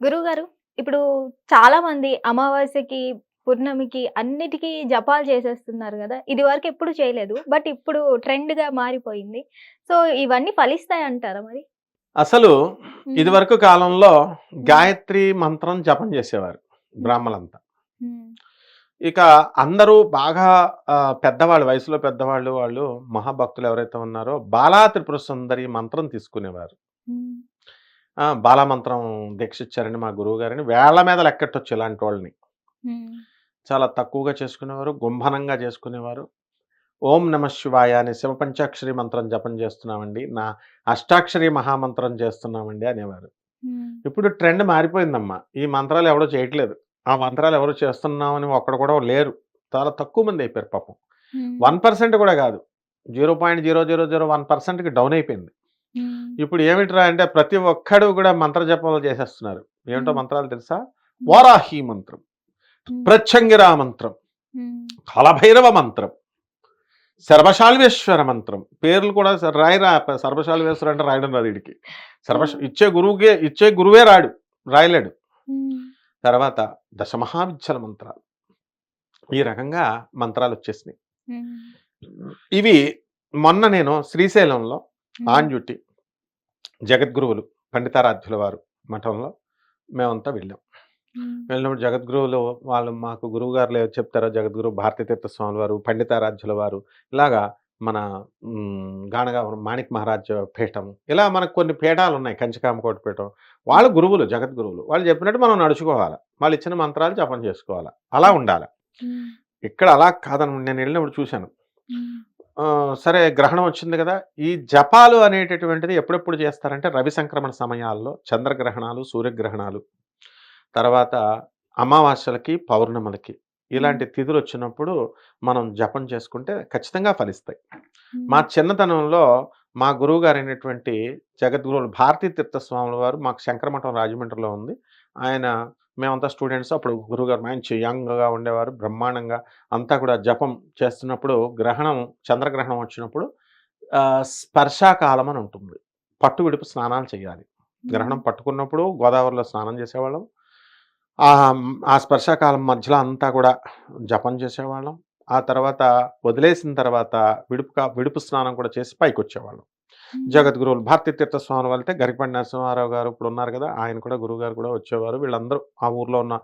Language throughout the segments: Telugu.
గురువు గారు ఇప్పుడు చాలా మంది అమావాస్యకి పూర్ణమికి అన్నిటికీ జపాలు చేసేస్తున్నారు కదా! ఇది వరకు ఎప్పుడు చేయలేదు. బట్ ఇప్పుడు ట్రెండ్గా మారిపోయింది. సో ఇవన్నీ ఫలిస్తాయి అంటారా మరి? అసలు ఇదివరకు కాలంలో గాయత్రి మంత్రం జపం చేసేవారు బ్రాహ్మలంతా. ఇక అందరూ బాగా పెద్దవాళ్ళు వయసులో పెద్దవాళ్ళు వాళ్ళు మహాభక్తులు ఎవరైతే ఉన్నారో బాలా త్రిపుర సుందరి మంత్రం తీసుకునేవారు. ఉమ్, ఆ, బాలా మంత్రం దీక్ష ఇచ్చారని మా గురువు గారిని వేళ్ళ మీద లెక్కట్టొచ్చు ఇలాంటి వాళ్ళని. చాలా తక్కువగా చేసుకునేవారు గుంభనంగా చేసుకునేవారు. ఓం నమ శివాయ అనే శివ పంచాక్షరి మంత్రం జపం చేస్తున్నామండి. నా అష్టాక్షరి మహామంత్రం చేస్తున్నామండి అనేవారు. ఇప్పుడు ట్రెండ్ మారిపోయిందమ్మా. ఈ మంత్రాలు ఎవడో చేయట్లేదు. ఆ మంత్రాలు ఎవరు చేస్తున్నామని ఒక్కడ కూడా లేరు. చాలా తక్కువ మంది అయిపోయారు పాపం. వన్ పర్సెంట్ కూడా కాదు. Zero point zero zero zero one పర్సెంట్కి డౌన్ అయిపోయింది. ఇప్పుడు ఏమిట్రా అంటే ప్రతి ఒక్కడు కూడా మంత్ర జపాలు చేసేస్తున్నారు. ఏమిటో. మంత్రాలు తెలుసా? వారాహి మంత్రం ప్రత్యంగిరా మంత్రం కాలభైరవ మంత్రం సర్వశాల్వేశ్వర మంత్రం. పేర్లు కూడా రాయరా సర్వశాల్వేశ్వర అంటే రాయడం రాదు వీడికి. సర్వ. ఇచ్చే గురువుకే ఇచ్చే గురువే రాడు రాయలేడు. తర్వాత దశమహావిద్యల మంత్రాలు. ఈ రకంగా మంత్రాలు వచ్చేసినాయి. ఇవి మొన్న నేను శ్రీశైలంలో డ్యూటీ జగద్గురువులు పండితారాధ్యుల వారు మఠంలో మేమంతా వెళ్ళాం. వెళ్ళినప్పుడు జగద్గురువులు వాళ్ళు మాకు గురువు గారు లేదు చెప్తారో జగద్గురు భారతీ తీర్థ స్వామి వారు పండితారాధ్యుల వారు ఇలాగా మన మ్, గాణగా మాణిక్ మహారాజ్ పీఠం ఇలా మనకు కొన్ని పీఠాలు ఉన్నాయి కంచికామకోట పీఠం. వాళ్ళు గురువులు జగద్గురువులు. వాళ్ళు చెప్పినట్టు మనం నడుచుకోవాలి. వాళ్ళు ఇచ్చిన మంత్రాలు జపం చేసుకోవాలి. అలా ఉండాలి. ఇక్కడ అలా కాదని నేను వెళ్ళినప్పుడు చూశాను. సరే గ్రహణం వచ్చింది కదా. ఈ జపాలు అనేటటువంటిది ఎప్పుడెప్పుడు చేస్తారంటే రవి సంక్రమణ సమయాల్లో చంద్రగ్రహణాలు సూర్యగ్రహణాలు. తర్వాత అమావాస్యలకి పౌర్ణములకి ఇలాంటి తిథులు వచ్చినప్పుడు మనం జపం చేసుకుంటే ఖచ్చితంగా ఫలిస్తాయి. మా చిన్నతనంలో మా గురువు గారు అయినటువంటి జగద్గురువులు భారతీ తీర్థ స్వాముల వారు మాకు శంకరమఠం రాజమండ్రిలో ఉంది. ఆయన మేమంతా స్టూడెంట్స్. అప్పుడు గురువుగారు మంచి యంగ్గా ఉండేవారు బ్రహ్మాండంగా. అంతా కూడా జపం చేస్తున్నప్పుడు గ్రహణం చంద్రగ్రహణం వచ్చినప్పుడు స్పర్శాకాలం అని ఉంటుంది. పట్టు విడుపు స్నానాలు చేయాలి. గ్రహణం పట్టుకున్నప్పుడు గోదావరిలో స్నానం చేసేవాళ్ళం. ఆ స్పర్శకాలం మధ్యలో అంతా కూడా జపం చేసేవాళ్ళం. ఆ తర్వాత వదిలేసిన తర్వాత విడుపు విడుపు స్నానం కూడా చేసి పైకి వచ్చేవాళ్ళం జగద్గురువులు భారతీ తీర్థ స్వామి వెళ్తే గరిపండి నరసింహారావు గారు ఇప్పుడు ఉన్నారు కదా ఆయన కూడా గురువు గారు కూడా వచ్చేవారు. వీళ్ళందరూ ఆ ఊర్లో ఉన్న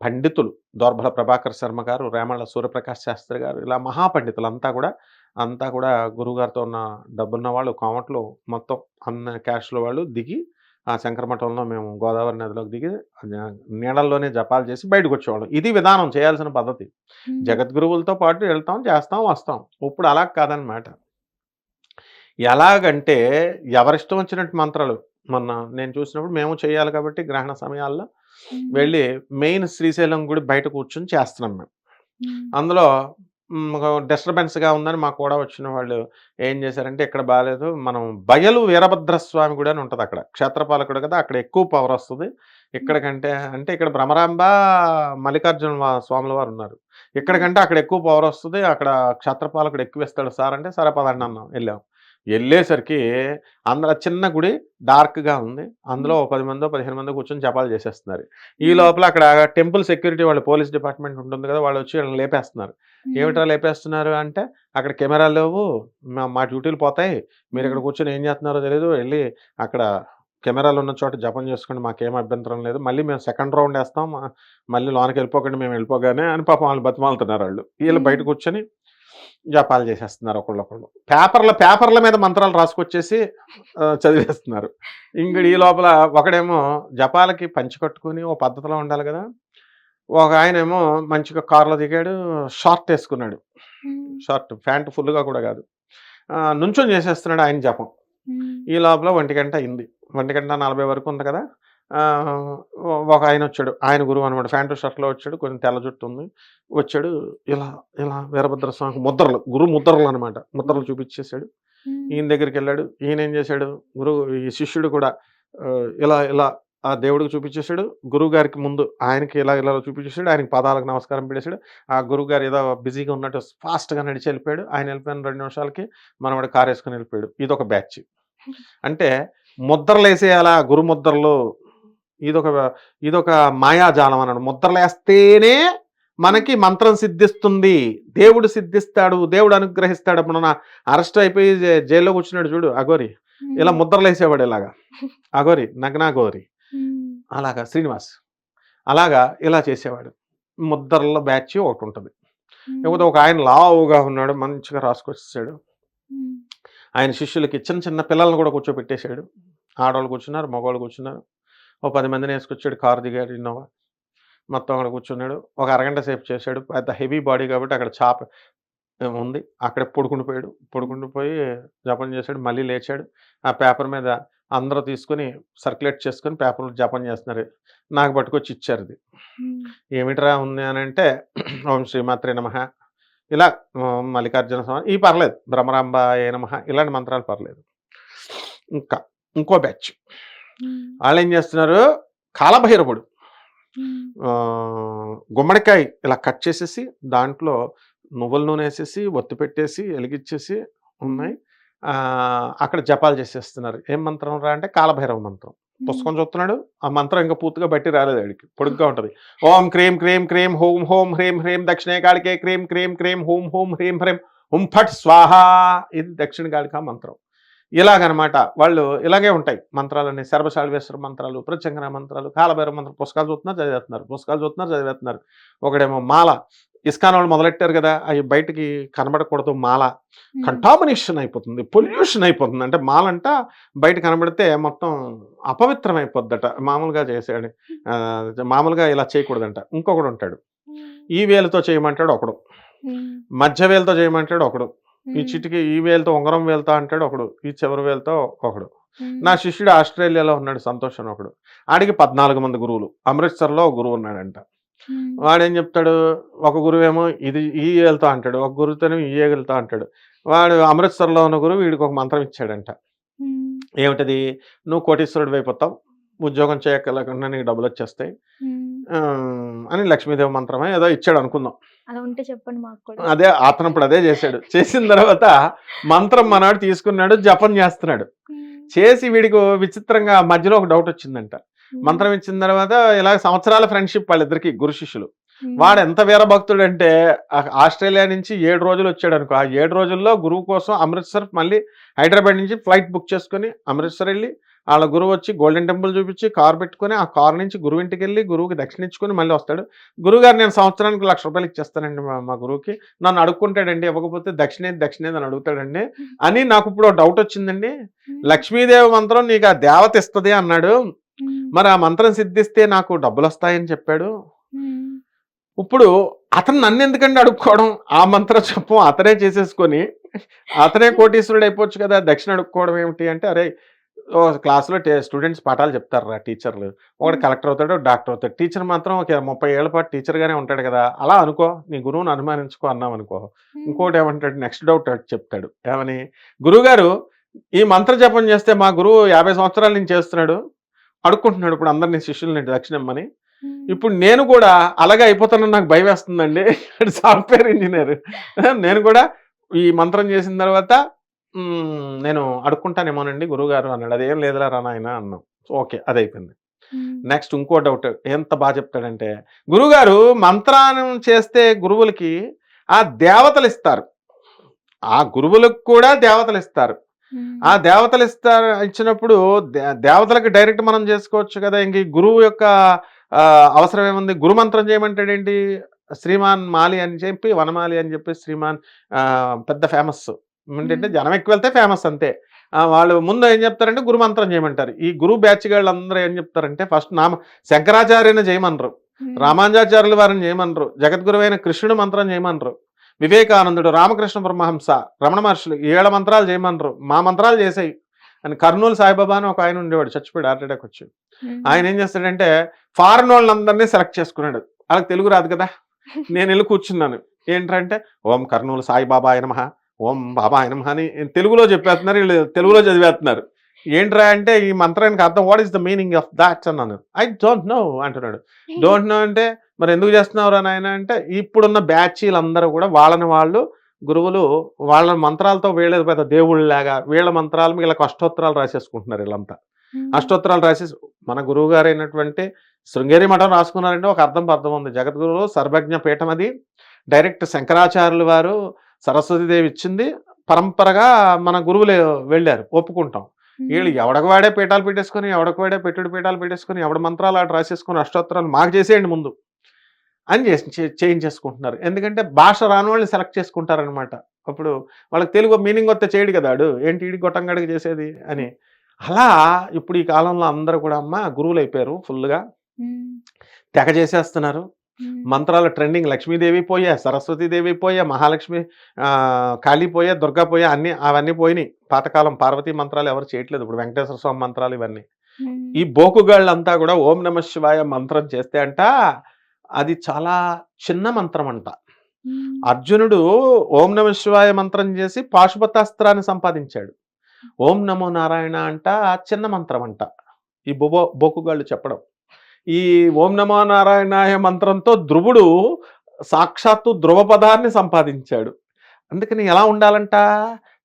పండితులు దోర్బల ప్రభాకర్ శర్మ గారు రేమళ్ళ సూర్యప్రకాష్ శాస్త్రి గారు ఇలా మహాపండితులు అంతా కూడా అంతా కూడా గురువుగారితో ఉన్న డబ్బున్న వాళ్ళు కామట్లు మొత్తం అన్న క్యాష్లో వాళ్ళు దిగి ఆ శంకరమఠంలో మేము గోదావరి నదిలోకి దిగి ఆ నీళ్ళల్లోనే జపాలు చేసి బయటకు వచ్చేవాళ్ళం. ఇది విధానం చేయాల్సిన పద్ధతి. జగద్గురువులతో పాటు వెళ్తాం చేస్తాం వస్తాం. ఇప్పుడు అలా కాదనమాట ఎలాగంటే ఎవరిష్టం వచ్చినట్టు మంత్రాలు. మొన్న నేను చూసినప్పుడు మేము చేయాలి కాబట్టి గ్రహణ సమయాల్లో వెళ్ళి మెయిన్ శ్రీశైలం గుడి బయట కూర్చొని చేస్తున్నాం మేము. అందులో డిస్టర్బెన్స్గా ఉందని మాకు కూడా వచ్చిన వాళ్ళు ఏం చేశారంటే ఇక్కడ బాగాలేదు మనం బయలు వీరభద్రస్వామి గుడి అని ఉంటుంది అక్కడ. క్షేత్రపాలకుడు కదా అక్కడ ఎక్కువ పవర్ వస్తుంది. ఇక్కడికంటే అంటే ఇక్కడ భ్రమరాంబ మల్లికార్జున స్వాముల వారు ఉన్నారు. ఇక్కడికంటే అక్కడ ఎక్కువ పవర్ వస్తుంది అక్కడ క్షేత్రపాలకుడు ఎక్కువ ఇస్తాడు సార్ అంటే సరే పదండి అన్నాం వెళ్ళాం. వెళ్ళేసరికి అందులో చిన్న గుడి డార్క్గా ఉంది. అందులో పది మందో పదిహేను మందో కూర్చొని జపాలు చేసేస్తున్నారు. ఈ లోపల అక్కడ టెంపుల్ సెక్యూరిటీ వాళ్ళు పోలీస్ డిపార్ట్మెంట్ ఉంటుంది కదా! వాళ్ళు వచ్చి వాళ్ళని లేపేస్తున్నారు. ఏమిటో లేపేస్తున్నారు అంటే అక్కడ కెమెరాలు లేవు. మా- డ్యూటీలు పోతాయి. మీరు ఇక్కడ కూర్చొని ఏం చేస్తున్నారో తెలియదు వెళ్ళి అక్కడ కెమెరాలు ఉన్న చోట జపం చేసుకోండి. మాకేం అభ్యంతరం లేదు. మళ్ళీ మేము సెకండ్ రౌండ్ వేస్తాం. మళ్ళీ లోనకి వెళ్ళిపోకండి. మేము వెళ్ళిపోగానే అని పాపం వాళ్ళు బతిమాలుతున్నారు వాళ్ళు. వీళ్ళు బయట. కూర్చొని జపాలు చేసేస్తున్నారు ఒకళ్ళొకళ్ళు. పేపర్ల పేపర్ల మీద మంత్రాలు రాసుకొచ్చేసి చదివేస్తున్నారు. ఇంకడు ఈ లోపల ఒకడేమో జపాలకి పంచి కట్టుకుని ఓ పద్ధతిలో ఉండాలి కదా ఒక ఆయనేమో మంచిగా కారులో దిగాడు షార్ట్ వేసుకున్నాడు. షార్ట్ ప్యాంట్ ఫుల్గా కూడా కాదు. నుంచొని చేసేస్తున్నాడు ఆయన జపం. ఈ లోపల ఒంటి గంట అయింది. ఒంటి గంట నలభై వరకు ఉంది కదా ఒక ఆయన వచ్చాడు. ఆయన గురువు అనమాట ప్యాంటు షర్ట్లో వచ్చాడు. కొంచెం తెల్ల జుట్టు ఉంది. వచ్చాడు. ఇలా ఇలా వీరభద్ర స్వామికి ముద్రలు గురు ముద్రలు అనమాట ముద్రలు చూపించేశాడు. ఈయన దగ్గరికి వెళ్ళాడు. ఈయన ఏం చేశాడు? గురువు ఈ శిష్యుడు కూడా ఇలా ఇలా ఆ దేవుడికి చూపించేశాడు. గురువు గారికి ముందు ఆయనకి ఇలా ఇలా చూపించేశాడు. ఆయనకి పాదాలకు నమస్కారం పెట్టేశాడు. ఆ గురువు గారు ఏదో బిజీగా ఉన్నట్టు ఫాస్ట్గా నడిచి వెళ్ళిపోయాడు. ఆయన వెళ్ళిపోయిన రెండు నిమిషాలకి మనవాడు కారు వేసుకుని వెళ్ళిపోయాడు. ఇది ఒక బ్యాచ్. అంటే ముద్రలు వేసేయాలా గురు ముద్రలు ఇదొక ఇదొక మాయాజాలం అన్నాడు. ముద్రలేస్తేనే మనకి మంత్రం సిద్ధిస్తుంది. దేవుడు సిద్ధిస్తాడు దేవుడు అనుగ్రహిస్తాడు మన అరెస్ట్ అయిపోయి జైల్లో కూర్చున్నాడు చూడు అగోరి ఇలా ముద్రలేసేవాడు ఇలాగా. అగోరి నగ్నాగోరి ఉమ్, అలాగా శ్రీనివాస్. అలాగా ఇలా చేసేవాడు. ముద్రల బ్యాచ్ ఒకటి ఉంటుంది. లేకపోతే ఒక ఆయన లావుగా ఉన్నాడు మంచిగా రాసుకొచ్చేసాడు. ఆయన శిష్యులకి చిన్న చిన్న పిల్లల్ని కూడా కూర్చోబెట్టేశాడు. ఆడవాళ్ళు కూర్చున్నారు మగవాళ్ళు కూర్చున్నారు. ఓ పది మందిని వేసుకొచ్చాడు కారు దిగాడు ఇన్నోవా. మొత్తం అక్కడ కూర్చున్నాడు. ఒక అరగంట సేపు చేశాడు. పెద్ద హెవీ బాడీ కాబట్టి అక్కడ చాప ఉంది. అక్కడ పొడుకుండిపోయాడు పొడుకుండిపోయి జపం చేశాడు. మళ్ళీ లేచాడు. ఆ పేపర్ మీద అందరూ తీసుకుని సర్క్యులేట్ చేసుకుని పేపర్లు జపం చేస్తున్నారు. నాకు పట్టుకొచ్చి ఇచ్చారు ఇది. ఏమిట్రా ఉంది అని అంటే ఓం శ్రీమాత్రే నమ. ఇలా మల్లికార్జున స్వామి ఈ పర్లేదు. బ్రహ్మరాంబ ఏ నమ. ఇలాంటి మంత్రాలు పర్లేదు. ఇంకా ఇంకో బ్యాచ్. వాళ్ళు ఏం చేస్తున్నారు? కాలభైరవుడు. గుమ్మడికాయ ఇలా కట్ చేసేసి దాంట్లో నువ్వుల నూనె వేసేసి ఒత్తి పెట్టేసి వెలిగించేసి ఉన్నాయి. అక్కడ జపాలు చేసేస్తున్నారు. ఏం మంత్రం రా అంటే కాలభైరవ మంత్రం. పుస్తకం చూస్తున్నాడు. ఆ మంత్రం ఇంకా పూర్తిగా బట్టి రాలేదు ఆడికి. పొడుగ్గా ఉంటది. ఓం క్రీం క్రీం క్రీం హోం హోం హ్రీం హ్రీం దక్షిణే కాళికే క్రీం క్రీం క్రీం హోం హోం హ్రీం హ్రీం. హుం ఫట్ స్వాహ ఇది దక్షిణ కాళిక మంత్రం. ఇలాగనమాట. వాళ్ళు ఇలాగే ఉంటాయి. మంత్రాలన్నీ సర్వశాల్వేశ్వర మంత్రాలు ప్రత్యంగన మంత్రాలు కాలభైరవ మంత్రం పుస్తకాలు చూస్తున్నారు చదివేస్తున్నారు. పుస్తకాలు చూస్తున్నారు చదివేస్తున్నారు. ఒకడేమో మాల. ఇస్కాన్ వాళ్ళు మొదలెట్టారు కదా అవి బయటికి కనబడకూడదు మాల. కంటామినేషన్ అయిపోతుంది పొల్యూషన్ అయిపోతుంది. అంటే మాలంట బయట కనబడితే మొత్తం అపవిత్రం అయిపోద్దట మామూలుగా చేసాడు మామూలుగా ఇలా చేయకూడదంట. ఇంకొకడు ఉంటాడు. ఈ వేలుతో చేయమంటాడు ఒకడు. మధ్య వేలుతో చేయమంటాడు ఒకడు. ఈ చిటికి ఈ వేలుతో ఉంగరం వేలుతో అంటాడు ఒకడు ఈ చివరి వేలుతో ఒకడు. నా శిష్యుడు ఆస్ట్రేలియాలో ఉన్నాడు సంతోష్ అని ఒకడు. ఆడికి పద్నాలుగు మంది గురువులు అమృత్సర్లో ఒక గురువు ఉన్నాడంట. వాడేం చెప్తాడు? ఒక గురువేమో ఇది ఈ ఏలుతో అంటాడు ఒక గురువుతోనేమో ఈ ఏగులతో అంటాడు. వాడు అమృత్సర్లో ఉన్న గురువు వీడికి ఒక మంత్రం ఇచ్చాడంట. ఏమిటది? నువ్వు కోటీశ్వరుడు అయిపోతావు ఉద్యోగం చేయక్కర్లేకుండా నీకు డబ్బులు వచ్చేస్తాయి. అని లక్ష్మీదేవి మంత్రమే ఏదో ఇచ్చాడు అనుకుందాం. అలా ఉంటే చెప్పండి మాకు అదే అతను ఇప్పుడు అదే చేశాడు. చేసిన తర్వాత మంత్రం మనవాడు తీసుకున్నాడు జపం చేస్తున్నాడు. చేసి వీడికి విచిత్రంగా మధ్యలో ఒక డౌట్ వచ్చిందంట. మంత్రం ఇచ్చిన తర్వాత ఇలా సంవత్సరాల ఫ్రెండ్షిప్ వాళ్ళిద్దరికి గురు శిష్యులు. వాడు ఎంత వీరభక్తుడు అంటే ఆస్ట్రేలియా నుంచి ఏడు రోజులు వచ్చాడు అనుకో ఆ ఏడు రోజుల్లో గురువు కోసం అమృత్సర్ మళ్ళీ హైదరాబాద్ నుంచి ఫ్లైట్ బుక్ చేసుకుని అమృత్సర్ వెళ్ళి వాళ్ళ గురువు వచ్చి గోల్డెన్ టెంపుల్ చూపించి కార్ పెట్టుకొని ఆ కార్ నుంచి గురువు ఇంటికి వెళ్ళి గురువుకి దక్షిణ ఇచ్చుకొని మళ్ళీ వస్తాడు. గురువు గారు నేను సంవత్సరానికి లక్ష రూపాయలు ఇచ్చేస్తానండి మా గురువుకి. నన్ను అడుక్కుంటాడండి ఇవ్వకపోతే దక్షిణేది దక్షిణేది అని అడుగుతాడండి. అని నాకు ఇప్పుడు డౌట్ వచ్చిందండి. లక్ష్మీదేవి మంత్రం నీకు ఆ దేవత ఇస్తుంది అన్నాడు. మరి ఆ మంత్రం సిద్ధిస్తే నాకు డబ్బులు వస్తాయని చెప్పాడు ఇప్పుడు అతను నన్ను ఎందుకంటే అడుక్కోవడం? ఆ మంత్ర చెప్పం అతనే చేసేసుకొని. అతనే కోటీశ్వరుడు అయిపోవచ్చు కదా దక్షిణ అడుక్కోవడం ఏమిటి అంటే అరే క్లాస్లో స్టూడెంట్స్ పాఠాలు చెప్తారు రా టీచర్లు ఒకటి. కలెక్టర్ అవుతాడు డాక్టర్ అవుతాడు. టీచర్ మాత్రం ఒక ముప్పై ఏళ్ళ పాటు టీచర్గానే ఉంటాడు కదా అలా అనుకో. నీ గురువుని అనుమానించుకో అన్నాం అనుకో ఇంకోటి ఏమంటాడు నెక్స్ట్ డౌట్ చెప్తాడు. ఏమని? గురువుగారు ఈ మంత్ర జపం చేస్తే మా గురువు యాభై సంవత్సరాల నుంచి చేస్తున్నాడు. అడుక్కుంటున్నాడు ఇప్పుడు అందరినీ శిష్యుల్ని దక్షిణమ్మని ఇప్పుడు నేను కూడా అలాగే అయిపోతానని నాకు భయం వేస్తుందండి. Software engineer. నేను కూడా ఈ మంత్రం చేసిన తర్వాత "మ్మ్, నేను అడుక్కుంటానేమోనండి గురువుగారు అన్నాడు. అదేం లేదురా రా నాయన అన్నాం. ఓకే అది అయిపోయింది ఉమ్, నెక్స్ట్ ఇంకో డౌట్ ఎంత బాగా చెప్తాడంటే గురువుగారు మంత్రానం చేస్తే గురువులకి ఆ దేవతలు ఇస్తారు. ఆ గురువులకు కూడా దేవతలు ఇస్తారు. ఆ దేవతలు ఇస్తారు ఇచ్చినప్పుడు దే- దేవతలకు డైరెక్ట్ మనం చేసుకోవచ్చు కదా! ఇంక ఈ గురువు యొక్క అవసరం ఏముంది? గురు మంత్రం చేయమంటాడు ఏంటి శ్రీమాన్ మాలి అని చెప్పి వనమాలి అని చెప్పి శ్రీమాన్ పెద్ద ఫేమస్ ఏంటంటే. జనం ఎక్కువ వెళ్తే ఫేమస్ అంతే వాళ్ళు ముందు ఏం చెప్తారంటే గురు మంత్రం చేయమంటారు. ఈ గురు బ్యాచ్ వాళ్ళు అందరూ ఏం చెప్తారంటే ఫస్ట్ నామ శంకరాచార్యని చేయమనరు రామానుజాచార్యుల వారిని చేయమనరు జగద్గురువైన కృష్ణుడు మంత్రం చేయమనరు వివేకానందుడు రామకృష్ణ పరమహంస రమణ మహర్షులు ఏళ్ళ మంత్రాలు చేయమనరు మా మంత్రాలు చేసాయి అని కర్నూలు సాయిబాబా అని ఒక ఆయన ఉండేవాడు చచ్చిపోయాడు హార్ట్ అటాక్ వచ్చి ఆయన ఏం చేస్తాడంటే ఫారెన్ వాళ్ళందరినీ సెలెక్ట్ చేసుకున్నాడు. వాళ్ళకి తెలుగు రాదు కదా. నేను వెళ్ళి కూర్చున్నాను. ఏంటంటే ఓం కర్నూలు సాయిబాబా ఆయన మహా ఓం బాబా ఆయన అని తెలుగులో చెప్పేస్తున్నారు వీళ్ళు తెలుగులో చదివేస్తున్నారు. ఏంట్రా అంటే ఈ మంత్రానికి అర్థం what is the meaning of that అన్నాను ఐ డోంట్ నో అంటున్నాడు. డోంట్ నో అంటే మరి ఎందుకు చేస్తున్నావురా నాయన అంటే ఇప్పుడున్న బ్యాచీలందరూ కూడా వాళ్ళని వాళ్ళు గురువులు వాళ్ళ మంత్రాలతో వీళ్ళ పెద్ద దేవుళ్ళలాగా వీళ్ళ మంత్రాలు వీళ్ళ అష్టోత్తరాలు రాసేసుకుంటున్నారు వీళ్ళంతా. అష్టోత్తరాలు రాసి మన గురువు గారు అయినటువంటి శృంగేరి మఠం రాసుకున్నారంటే ఒక అర్థం అర్థం ఉంది. జగద్గురువు సర్వజ్ఞ పీఠం అది. డైరెక్ట్ శంకరాచార్యులు వారు సరస్వతీదేవి ఇచ్చింది. పరంపరగా మన గురువులు వెళ్ళారు. ఒప్పుకుంటాం. వీళ్ళు ఎవడకు వాడే పీఠాలు పెట్టేసుకొని ఎవడకు వాడే పెట్టుడు పీఠాలు పెట్టేసుకొని ఎవడ మంత్రాలు ఆడ రాసేసుకొని అష్టోత్తరాలు మాకు చేసేయండి ముందు అని చేసి చే- చేయించేసుకుంటున్నారు ఎందుకంటే భాష రాని వాళ్ళని సెలెక్ట్ చేసుకుంటారనమాట అప్పుడు వాళ్ళకి తెలుగు మీనింగ్ వస్తే చేయడు కదా ఆడు. ఏంటి ఇడి గొట్టంగడికి చేసేది అని. అలా ఇప్పుడు ఈ కాలంలో అందరూ కూడా అమ్మ గురువులు అయిపోయారు ఫుల్గా తెగ చేసేస్తున్నారు. మంత్రాలు ట్రెండింగ్. లక్ష్మీదేవి పోయా సరస్వతీదేవి పోయా మహాలక్ష్మి ఆ, కాళీ పోయా దుర్గా పోయా అన్ని అవన్నీ పోయినాయి. పాతకాలం పార్వతీ మంత్రాలు ఎవరు చేయట్లేదు. ఇప్పుడు వెంకటేశ్వర స్వామి మంత్రాలు ఇవన్నీ. ఈ బోకుగాళ్ళంతా కూడా ఓం నమ శివాయ మంత్రం చేస్తే అంట అది చాలా చిన్న మంత్రం అంట అర్జునుడు ఓం నమ శివాయ మంత్రం చేసి పాశుపతాస్త్రాన్ని సంపాదించాడు. ఓం నమో నారాయణ అంట చిన్న మంత్రం అంట ఈ బొబో బోకుగాళ్ళు చెప్పడం. ఈ ఓం నమో నారాయణాయ మంత్రంతో ధ్రువుడు సాక్షాత్తు ధ్రువపదాన్ని సంపాదించాడు. అందుకని ఎలా ఉండాలంట?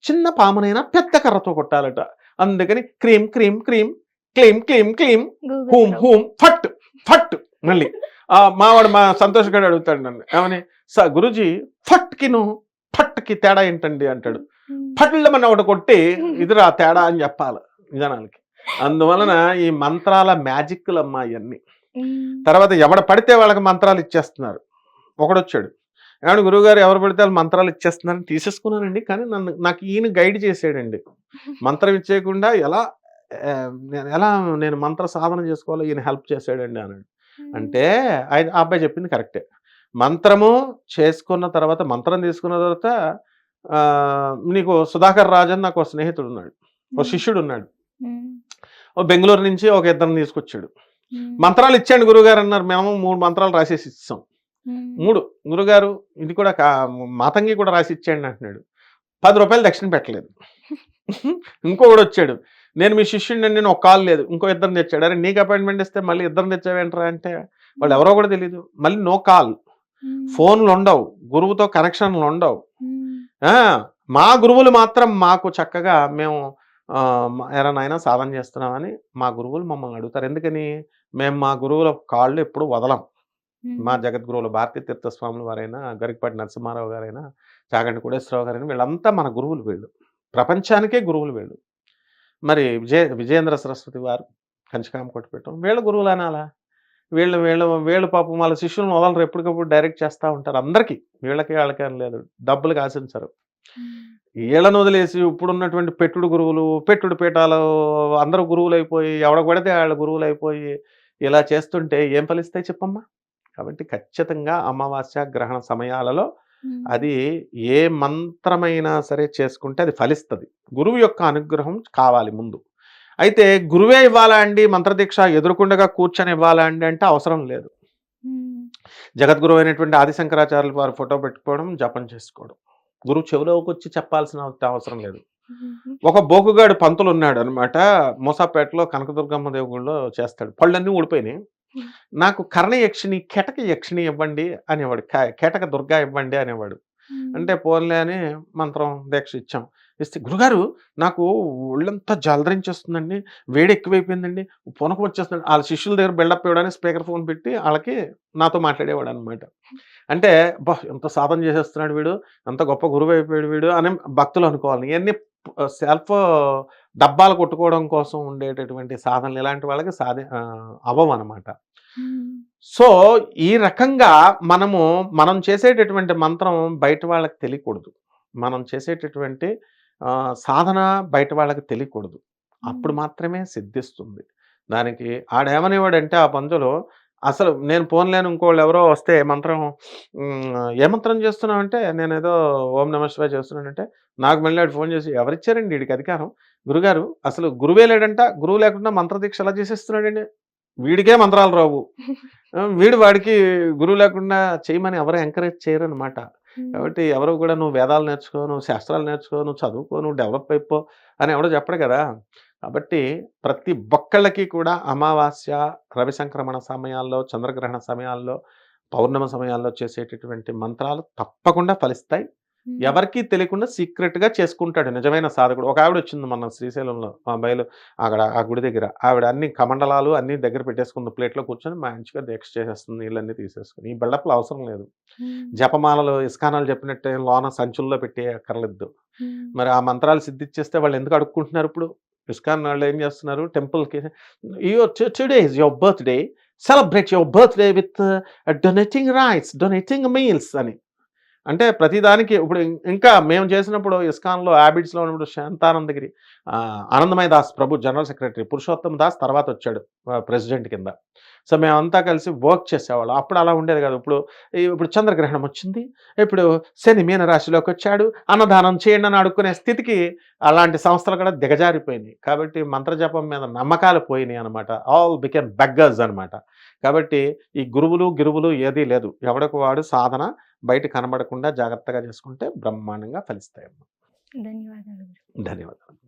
చిన్న పామునైనా పెద్ద కర్రతో కొట్టాలట. అందుకని క్రీమ్ క్రీమ్ క్రీమ్ క్లీమ్ క్లీమ్ క్లీమ్ హూమ్ హూమ్ ఫట్ ఫట్ మళ్ళీ. ఆ మావాడు మా సంతోష్ గారు అడుగుతాడు నన్ను. ఏమని? స గురుజీ ఫట్కి నువ్వు ఫట్కి తేడా ఏంటండి అంటాడు. ఫట్లమని ఒకటి కొట్టి ఇదిరా తేడా అని చెప్పాలి జనాలకి అందువలన ఈ మంత్రాల మ్యాజిక్లు అమ్మా ఇవన్నీ తర్వాత ఎవడ పడితే వాళ్ళకి మంత్రాలు ఇచ్చేస్తున్నారు. ఒకడొచ్చాడు. ఏమన్నా గురువుగారు ఎవరు పడితే వాళ్ళు మంత్రాలు ఇచ్చేస్తున్నారని తీసేసుకున్నానండి కానీ నన్ను నాకు ఈయన గైడ్ చేసాడండి మంత్రం ఇచ్చేయకుండా ఎలా నేను ఎలా నేను మంత్ర సాధన చేసుకోవాలో ఈయన హెల్ప్ చేశాడండి అన్నాడు. అంటే ఆయన ఆ అబ్బాయి చెప్పింది కరెక్టే. మంత్రము చేసుకున్న తర్వాత మంత్రం తీసుకున్న తర్వాత నీకు సుధాకర్ రాజన్ నాకు ఒక స్నేహితుడు ఉన్నాడు ఒక శిష్యుడు ఉన్నాడు బెంగళూరు నుంచి ఒక ఇద్దరిని తీసుకొచ్చాడు. మంత్రాలు ఇచ్చాడు గురుగారు అన్నారు. మేము మూడు మంత్రాలు రాసేసి ఇస్తాం మూడు. గురుగారు ఇది కూడా మాతంగి కూడా రాసి ఇచ్చేయండి అంటున్నాడు. పది రూపాయలు దక్షిణ పెట్టలేదు. ఇంకొకడు వచ్చాడు. నేను మీ శిష్యుడిని నేను ఒక కాల్ లేదు. ఇంకో ఇద్దరిని తెచ్చాడు. అరే నీకు అపాయింట్మెంట్ ఇస్తే మళ్ళీ ఇద్దరిని తెచ్చావేంట్రా అంటే వాళ్ళు ఎవరో కూడా తెలియదు మళ్ళీ నో కాల్. ఫోన్లు ఉండవు. గురువుతో కనెక్షన్లు ఉండవు. మా గురువులు మాత్రం మాకు చక్కగా మేము ఎరా నాయనా సాధన చేస్తున్నామని మా గురువులు మమ్మల్ని అడుగుతారు. ఎందుకని? మేము మా గురువుల కాళ్ళు ఎప్పుడు వదలం. మా జగద్గురువులు భారతీ తీర్థ స్వాములు వారైనా గరికపాటి నరసింహారావు గారైనా చాగంటి కోటేశ్వరరావు గారైనా వీళ్ళంతా మన గురువులు వీళ్ళు. ప్రపంచానికే గురువులు వీళ్ళు. మరి విజయ విజయేంద్ర సరస్వతి వారు కంచకామ కొట్టుపెట్టడం వీళ్ళ గురువులు అనాలా? వీళ్ళు వీళ్ళు వీళ్ళు పాపం వాళ్ళ శిష్యులను వదలరు. ఎప్పటికప్పుడు డైరెక్ట్ చేస్తూ ఉంటారు అందరికీ. వీళ్ళకి వాళ్ళకి అని లేదు డబ్బులకు ఆశించరు వీళ్ళను వదిలేసి ఇప్పుడున్నటువంటి పెట్టుడు గురువులు పెట్టుడు పీఠాలు అందరూ గురువులు అయిపోయి ఎవడ పడితే వాళ్ళ గురువులు అయిపోయి ఇలా చేస్తుంటే ఏం ఫలిస్తాయి చెప్పమ్మా? కాబట్టి ఖచ్చితంగా అమావాస్య గ్రహణ సమయాలలో అది ఏ మంత్రమైనా సరే చేసుకుంటే అది ఫలిస్తుంది. గురువు యొక్క అనుగ్రహం కావాలి ముందు. అయితే గురువే ఇవ్వాలా అండి? మంత్రదీక్ష ఎదురుకుండగా కూర్చొని ఇవ్వాలా అండి అంటే అవసరం లేదు. జగద్గురు అయినటువంటి ఆదిశంకరాచార్యులు వారు ఫోటో పెట్టుకోవడం జపం చేసుకోవడం. గురువు చెవిలోకి వచ్చి చెప్పాల్సిన అవసరం లేదు. ఒక బోకుగాడు పంతులు ఉన్నాడు అనమాట మూసాపేటలో కనకదుర్గమ్మ దేవుళ్ళలో చేస్తాడు. పళ్ళన్నీ ఊడిపోయినాయి. నాకు కర్ణ యక్షిణి కెటక యక్షిణి ఇవ్వండి అనేవాడు కేటక దుర్గా ఇవ్వండి అనేవాడు. అంటే పోన్లే అని మంత్రం దీక్ష ఇచ్చాం. ఇస్తే గురుగారు నాకు ఒళ్ళంతా జలదరించేస్తుందండి వేడి ఎక్కువైపోయిందండి పొనకం వచ్చేస్తుంది వాళ్ళ శిష్యుల దగ్గర బిల్డప్ ఇవ్వడానికి స్పీకర్ ఫోన్ పెట్టి వాళ్ళకి నాతో మాట్లాడేవాడు అనమాట అంటే బా ఎంత సాధన చేసేస్తున్నాడు వీడు ఎంత గొప్ప గురువు అయిపోయాడు వీడు అని భక్తులు అనుకోవాలి ఇవన్నీ సెల్ఫ్ డబ్బాలు కొట్టుకోవడం కోసం ఉండేటటువంటి సాధనలు ఇలాంటి వాళ్ళకి సాధి అవ్వం అనమాట సో ఈ రకంగా మనము మనం చేసేటటువంటి మంత్రం బయట వాళ్ళకి తెలియకూడదు. మనం చేసేటటువంటి సాధన బయట వాళ్ళకి తెలియకూడదు. అప్పుడు మాత్రమే సిద్ధిస్తుంది. దానికి ఆడేమనేవాడంటే ఆ పంతులు అసలు నేను పోన్లేను ఇంకోళ్ళు ఎవరో వస్తే మంత్రం "ఉమ్, ఏ మంత్రం చేస్తున్నావంటే నేను ఏదో ఓం నమ శివాయ చేస్తున్నానంటే నాకు మళ్ళీ ఫోన్ చేసి ఎవరిచ్చారండి వీడికి అధికారం? గురుగారు అసలు గురువే లేడంట గురువు లేకుండా మంత్రదీక్ష ఎలా చేసేస్తున్నాడండి? వీడికే మంత్రాలు రావు. వీడు వాడికి గురువు లేకుండా చేయమని ఎవరు ఎంకరేజ్ చేయరు అనమాట కాబట్టి ఎవరు కూడా నువ్వు వేదాలు నేర్చుకో నువ్వు శాస్త్రాలు నేర్చుకో నువ్వు చదువుకో నువ్వు డెవలప్ అయిపో అని ఎవడో చెప్పడు కదా! కాబట్టి ప్రతి ఒక్కళ్ళకి కూడా అమావాస్య రవి సంక్రమణ సమయాల్లో చంద్రగ్రహణ సమయాల్లో పౌర్ణమ సమయాల్లో చేసేటటువంటి మంత్రాలు తప్పకుండా ఫలిస్తాయి. ఎవరికీ తెలియకుండా సీక్రెట్‌గా చేసుకుంటాడు నిజమైన సాధకుడు. ఒక ఆవిడ వచ్చింది మొన్న శ్రీశైలంలో మా బయలు అక్కడ ఆ గుడి దగ్గర. ఆవిడ అన్ని కమండలాలు అన్నీ దగ్గర పెట్టేసుకుంది. ప్లేట్‌లో కూర్చొని మంచిగా దీక్ష చేసేస్తుంది నీళ్ళన్నీ తీసేసుకొని. ఈ బిల్డప్‌లు అవసరం లేదు. జపమాలలు ఇస్కానాలు చెప్పినట్టే లోన సంచుల్లో పెట్టేయక్కర్లేదు. హ్మ్. మరి ఆ మంత్రాలు సిద్ధిచ్చేస్తే వాళ్ళు ఎందుకు అడుక్కుంటున్నారు ఇప్పుడు? ఇస్కాన్ వాళ్ళు ఏం చేస్తున్నారు టెంపుల్‌కి your to today is your birthday. Celebrate your birthday with donating rice, donating meals అని. అంటే ప్రతిదానికి ఇప్పుడు ఇంకా మేము చేసినప్పుడు ఇస్కాన్‌లో హ్యాబిట్స్లో ఉన్నప్పుడు శాంతానందగిరి ఆనందమయ దాస్ ప్రభు జనరల్ సెక్రటరీ, పురుషోత్తమ్ దాస్ తర్వాత వచ్చాడు ప్రెసిడెంట్ కింద. సో, మేమంతా కలిసి వర్క్ చేసేవాళ్ళం. అప్పుడు అలా ఉండేది కాదు. ఇప్పుడు ఇప్పుడు చంద్రగ్రహణం వచ్చింది. ఇప్పుడు శని మీన రాశిలోకొచ్చాడు. అన్నదానం చేయండి అని అడుక్కునే స్థితికి అలాంటి సంస్థలు కూడా దిగజారిపోయినాయి. కాబట్టి మంత్రజపం మీద నమ్మకాలు పోయినాయి అనమాట. ఆల్ బికేమ్ బెగ్గర్స్ అనమాట. కాబట్టి ఈ గురువులు, గిరువులు ఏదీ లేదు. ఎవడికి వాడు సాధన బయట కనబడకుండా జాగ్రత్తగా చేసుకుంటే బ్రహ్మాండంగా ఫలిస్తాయమ్మా. ధన్యవాదాలు. ధన్యవాదాలు.